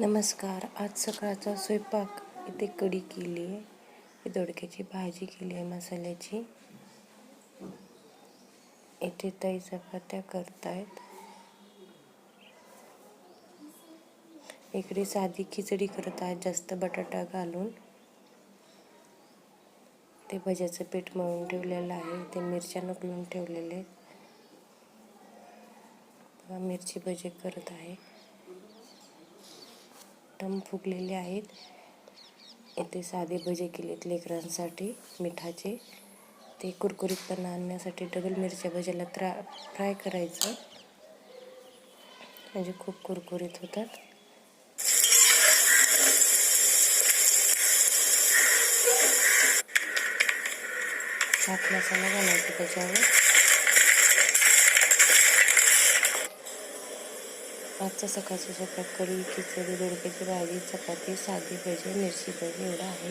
नमस्कार. आज सकाळचा स्वयंपाक इथे कढी केली आहे. दोडक्याची भाजी केली आहे मसाल्याची. इथे ताई चपात्या करतायत. इकडे साधी खिचडी करत आहेत जास्त बटाटा घालून. ते भज्याचं पीठ मळून ठेवलेलं आहे. ते मिरच्या नकलून ठेवलेले आहेत. मिरची भजे करत आहे. टम फुगलेले आहेत. इथे साधे भजे केलेत लेकरांसाठी मिठाचे. ते कुरकुरीतपणा आणण्यासाठी डबल मिरच्या भज्याला त्रा फ्राय करायचं. म्हणजे खूप कुरकुरीत होतात. चाट मसाला घालायचा त्याच्यावर. आजचा सकाळचा स्वयंपाक कढी खिचडी दोडक्याची भाजी चपाती साधी भजी मिरची भजी एवढं आहे.